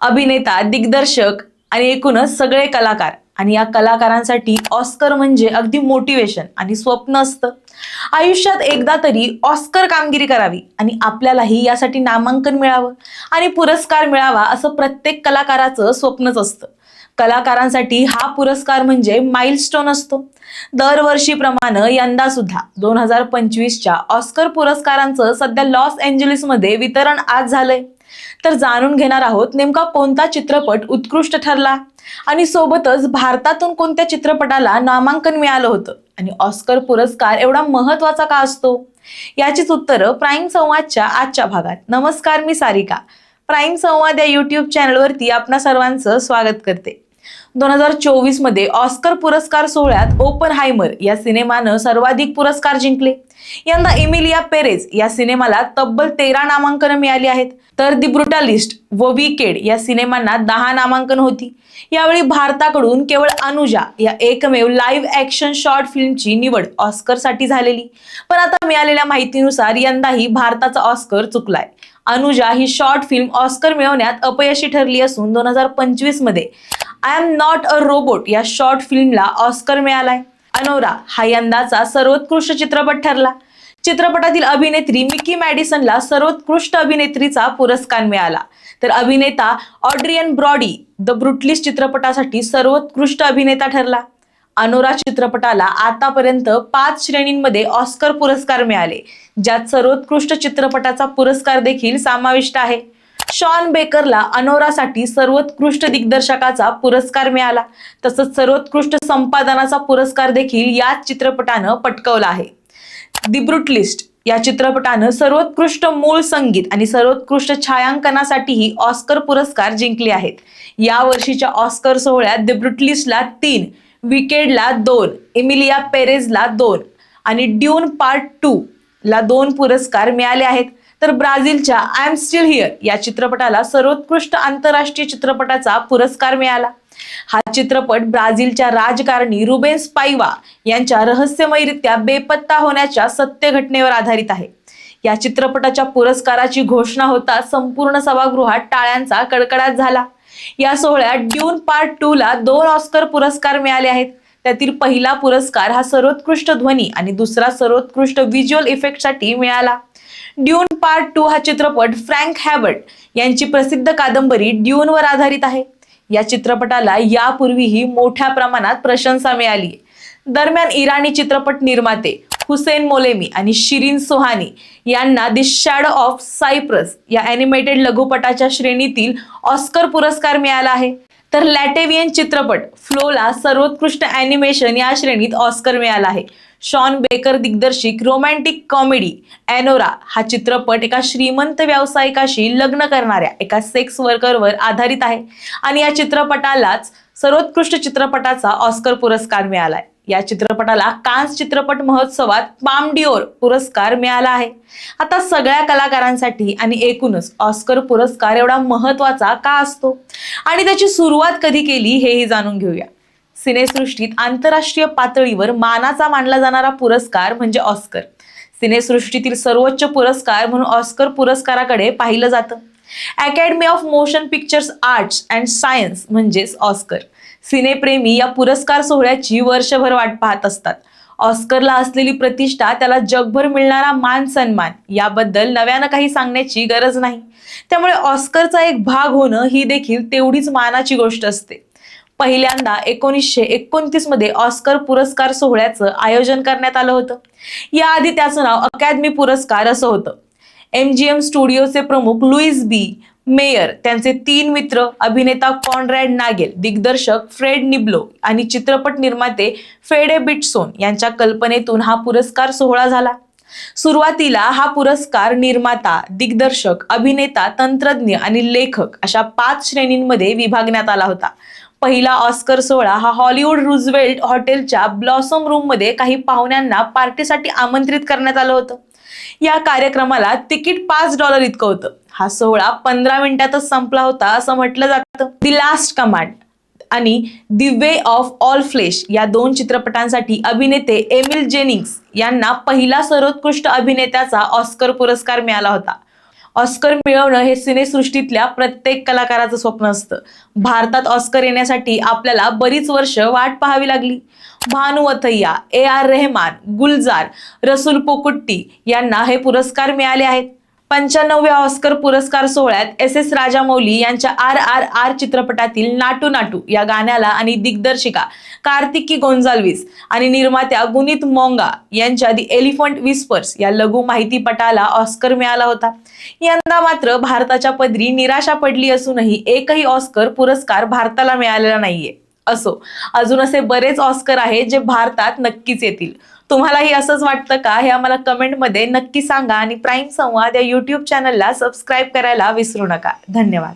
अभिनेता दिग्दर्शक आणि एकूणच सगळे कलाकार. आणि या कलाकारांसाठी ऑस्कर म्हणजे अगदी मोटिवेशन आणि स्वप्न असतं. आयुष्यात एकदा तरी ऑस्कर कामगिरी करावी आणि आपल्यालाही यासाठी नामांकन मिळावं आणि पुरस्कार मिळावा असं प्रत्येक कलाकाराचं स्वप्नच असतं. कलाकारांसाठी हा पुरस्कार म्हणजे माइलस्टोन असतो. दरवर्षीप्रमाणे यंदा सुद्धा दोन हजार पंचवीसच्या ऑस्कर पुरस्कारांचं सध्या लॉस एंजलिसमध्ये वितरण आज झालंय. तर जाणून घेणार आहोत नेमका कोणता चित्रपट उत्कृष्ट ठरला? आणि सोबतच भारतातून कोणत्या चित्रपटाला नामांकन मिळालं होतं? आणि ऑस्कर पुरस्कार एवढा महत्त्वाचा का असतो? याचीच उत्तरं प्राईम संवादच्या आजच्या भागात. नमस्कार मी सारिका. प्राईम संवाद या युट्यूब चॅनलवरती आपणा सर्वांचं स्वागत करते. दोन हजार चोवीसमध्ये ऑस्कर पुरस्कार सोहळ्यात ओपन हायमर या सिनेमानं सर्वाधिक पुरस्कार जिंकले. यंदा इमिलिया पेरेज या सिनेमाला तब्बल तेरा नामांकन मिळाली आहेत. तर दी ब्रुटालिस्ट व विकेड या सिनेमांना दहा नामांकन होती. यावेळी भारताकडून केवळ अनुजा या एकमेव लाईव्ह ऍक्शन शॉर्ट फिल्मची निवड ऑस्करसाठी झालेली. पण आता मिळालेल्या माहितीनुसार यंदाही भारताचा ऑस्कर चुकलाय. अनुजा ही शॉर्ट फिल्म ऑस्कर मिळवण्यात अपयशी ठरली असून दोन हजार पंचवीसमध्ये I am not a robot या शॉर्ट फिल्मला ऑस्कर मिळालाय. अनोरा हा यंदाचा सर्वोत्कृष्ट चित्रपट ठरला. चित्रपटातील अभिनेत्री मिकी मॅडिसनला सर्वोत्कृष्ट अभिनेत्रीचा पुरस्कार मिळाला. तर अभिनेता ऑड्रियन ब्रॉडी द ब्रुटलिस चित्रपटासाठी सर्वोत्कृष्ट अभिनेता ठरला. अनोरा चित्रपटाला आतापर्यंत पाच श्रेणींमध्ये ऑस्कर पुरस्कार मिळाले ज्यात सर्वोत्कृष्ट चित्रपटाचा पुरस्कार देखील समाविष्ट आहे. शॉन बेकरला अनोरासाठी सर्वोत्कृष्ट दिग्दर्शकाचा पुरस्कार मिळाला. तसंच सर्वोत्कृष्ट संपादनाचा पुरस्कार देखील याच चित्रपटानं पटकवला आहे. दि ब्रुटलिस्ट या चित्रपटानं सर्वोत्कृष्ट मूळ संगीत आणि सर्वोत्कृष्ट छायांकनासाठीही ऑस्कर पुरस्कार जिंकले आहेत. या वर्षीच्या ऑस्कर सोहळ्यात द ब्रुटलिस्टला तीन विकेडला दोन इमिलिया पेरेजला दोन आणि ड्यून पार्ट टू ला दोन पुरस्कार मिळाले आहेत. तर ब्राझीलच्या आय एम स्टील हिअर या चित्रपटाला सर्वोत्कृष्ट आंतरराष्ट्रीय चित्रपटाचा पुरस्कार मिळाला. हा चित्रपट ब्राझीलच्या राजकारणी रुबेन स्पाइवा यांच्या रहस्यमयरित्या बेपत्ता होण्याच्या सत्य घटनेवर आधारित आहे. या चित्रपटाच्या पुरस्काराची घोषणा होता संपूर्ण सभागृहात टाळ्यांचा कडकडाट झाला. या सोहळ्यात ड्यून पार्ट टू ला दोन ऑस्कर पुरस्कार मिळाले आहेत. त्यातील पहिला पुरस्कार हा सर्वोत्कृष्ट ध्वनी आणि दुसरा सर्वोत्कृष्ट व्हिज्युअल इफेक्टसाठी मिळाला. ड्यून पार्ट टू हा चित्रपट फ्रँक हॅबर्ट यांची प्रसिद्ध कादंबरी ड्यूनवर आधारित आहे. या चित्रपटाला यापूर्वीही मोठ्या प्रमाणात प्रशंसा मिळाली दरम्यान इराणी चित्रपट निर्माते हुसेन मोलेमी आणि शिरीन सोहानी यांना दि शॅडो ऑफ सायप्रस या अॅनिमेटेड लघुपटाच्या श्रेणीतील ऑस्कर पुरस्कार मिळाला आहे. तर लॅटेवियन चित्रपट फ्लोला सर्वोत्कृष्ट अॅनिमेशन या श्रेणीत ऑस्कर मिळाला आहे. शॉन बेकर दिग्दर्शिक रोमॅन्टिक कॉमेडी एनोरा हा चित्रपट एका श्रीमंत व्यावसायिकाशी लग्न करणाऱ्या एका सेक्स वर्करवर आधारित आहे. आणि या चित्रपटालाच सर्वोत्कृष्ट चित्रपटाचा ऑस्कर पुरस्कार मिळालाय. या चित्रपटाला कान्स चित्रपट महोत्सवात पामडिओर पुरस्कार मिळाला आहे. आता सगळ्या कलाकारांसाठी आणि एकूणच ऑस्कर पुरस्कार एवढा महत्त्वाचा का असतो? आणि त्याची सुरुवात कधी केली हेही जाणून घेऊया. सिनेसृष्टीत आंतरराष्ट्रीय पातळीवर मानाचा मानला जाणारा पुरस्कार म्हणजे ऑस्कर. सिनेसृष्टीतील सर्वोच्च पुरस्कार म्हणून ऑस्कर पुरस्काराकडे पाहिलं जातं. Academy of Motion Pictures Arts and Science म्हणजेच ऑस्कर. सिनेप्रेमी या पुरस्कार सोहळ्याची वर्षभर वाट पाहत असतात. ऑस्करला असलेली प्रतिष्ठा त्याला जगभर मिळणारा मान सन्मान याबद्दल नव्यानं काही सांगण्याची गरज नाही. त्यामुळे ऑस्करचा एक भाग होणं ही देखील तेवढीच मानाची गोष्ट असते. पहिल्यांदा एकोणीसशे एकोणतीसमध्ये ऑस्कर पुरस्कार सोहळ्याचं आयोजन करण्यात आलं होतं. याआधी त्याचं नाव अकॅदमी पुरस्कार असं होतं. एम जी एम स्टुडिओचे प्रमुख लुईस बी. मेयर त्यांचे तीन मित्र अभिनेता कॉनरॅड नागेल दिग्दर्शक फ्रेड निब्लो आणि चित्रपट निर्माते फेडे बिटसोन यांच्या कल्पनेतून हा पुरस्कार सोहळा झाला. सुरुवातीला हा पुरस्कार निर्माता दिग्दर्शक अभिनेता तंत्रज्ञ आणि लेखक अशा पाच श्रेणींमध्ये विभागण्यात आला होता. पहिला ऑस्कर सोहळा हा हॉलिवूड रुझवेल्ट हॉटेलच्या ब्लॉसम रूममध्ये काही पाहुण्यांना पार्टीसाठी आमंत्रित करण्यात आलं होतं. या कार्यक्रमाला तिकीट पाच डॉलर इतकं होतं. हा सोहळा पंधरा मिनिटातच संपला होता असं म्हटलं जातं. दी लास्ट कमांड आणि दि वे ऑफ ऑल फ्लेश या दोन चित्रपटांसाठी अभिनेते एमिल जेनिंग्स यांना पहिला सर्वोत्कृष्ट अभिनेत्याचा ऑस्कर पुरस्कार मिळाला होता. ऑस्कर मिळवणं हे सिनेसृष्टीतल्या प्रत्येक कलाकाराचं स्वप्न असतं. भारतात ऑस्कर येण्यासाठी आपल्याला बरीच वर्ष वाट पाहावी लागली. भानुवथय्या ए आर रेहमान गुलजार रसूल पोकुट्टी यांना हे पुरस्कार मिळाले आहेत. पंच्याण्णव्या ऑस्कर पुरस्कार सोहळ्यात एस एस राजामौली यांच्या आर आर आर चित्रपटातील नाटू नाटू या गाण्याला आणि दिग्दर्शिका कार्तिकी गोंजाल्विस आणि निर्मात्या गुनीत मोंगा यांच्या दी एलिफंट विस्पर्स या लघु माहितीपटाला ऑस्कर मिळाला होता. यंदा मात्र भारताच्या पदरी निराशा पडली असूनही एकही ऑस्कर पुरस्कार भारताला मिळालेला नाहीये. असो अजून असे बरेच ऑस्कर आहेत जे भारतात नक्कीच येतील. तुम्हालाही असंच वाटतं का? हे आम्हाला कमेंटमध्ये नक्की सांगा आणि प्राईम संवाद या युट्यूब चॅनलला सबस्क्राईब करायला विसरू नका. धन्यवाद.